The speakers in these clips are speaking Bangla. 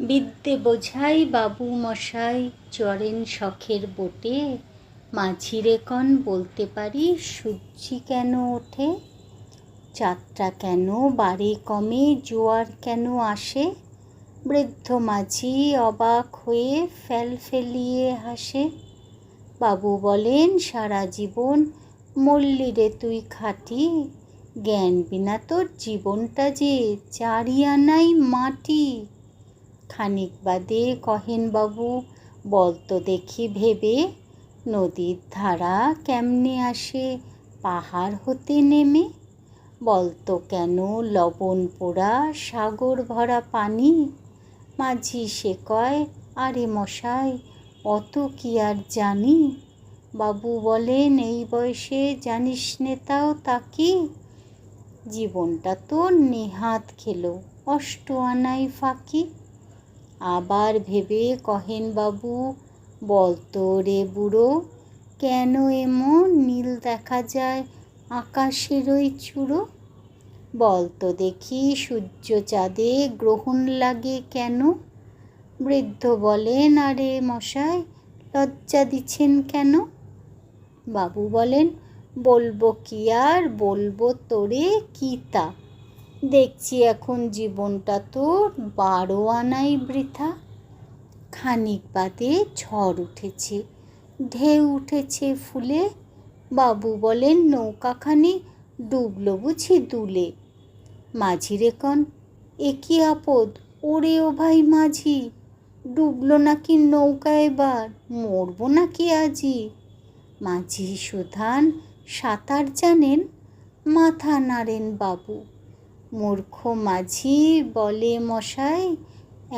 বিদ্যে বোঝাই বাবু মশাই, চরেন শখের বোটে। মাঝিরে কন বলতে পারি সূর্যি কেন ওঠে? যাত্রা কেন, বাড়ি কমে, জোয়ার কেন আসে? বৃদ্ধ মাঝি অবাক হয়ে ফেল ফেলিয়ে হাসে। বাবু বলেন, সারা জীবন মল্লি রে তুই খাটি। জ্ঞান বিনা তোর জীবনটা যে চারি আনাই মাটি। খানিক বাদে কহেন বাবু বলতো দেখি ভেবে, নদীর ধারা কেমনে আসে, পাহাড় হতে নেমে? বলতো কেন লবণ পোড়া সাগর ভরা পানি? মাঝি সে কয়, আরে মশাই, অত কি আর জানি? বাবু বলেন, এই বয়সে জানিস নেতাও তাকে? জীবনটা তো নেহাত খেলো, অষ্ট আনাই ফাঁকি। আবার ভেবে কহেন বাবু বলতো রে বুড়ো, কেন এমন নীল দেখা যায় আকাশের ওই চূড়ো? বলতো দেখি সূর্য চাঁদে গ্রহণ লাগে কেন? বৃদ্ধ বলেন, আরে মশাই, লজ্জা দিচ্ছেন কেন? বাবু বলেন, বলব কি আর, বলব তোরে কি তা? দেখছি এখন জীবনটা তোর বারো আনাই বৃথা। খানিক বাদে ঝড় উঠেছে, ঢেউ উঠেছে ফুলে। বাবু বলেন, নৌকাখানি ডুবলো বুঝি দুলে। মাঝি রে কন, এ কি আপদ? ওরে ও ভাই মাঝি, ডুবলো নাকি নৌকা এবার, মরবো নাকি আজি? মাঝি সুধান সাঁতার জানেন, মাথা নাড়েন বাবু। মূর্খ মাঝি বলে, মশাই,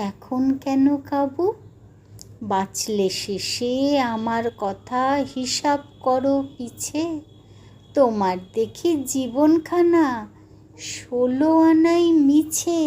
এখন কেন কাবু? বাঁচলে শেষে আমার কথা হিসাব করো পিছে। তোমার দেখি জীবনখানা ষোলো আনাই মিছে।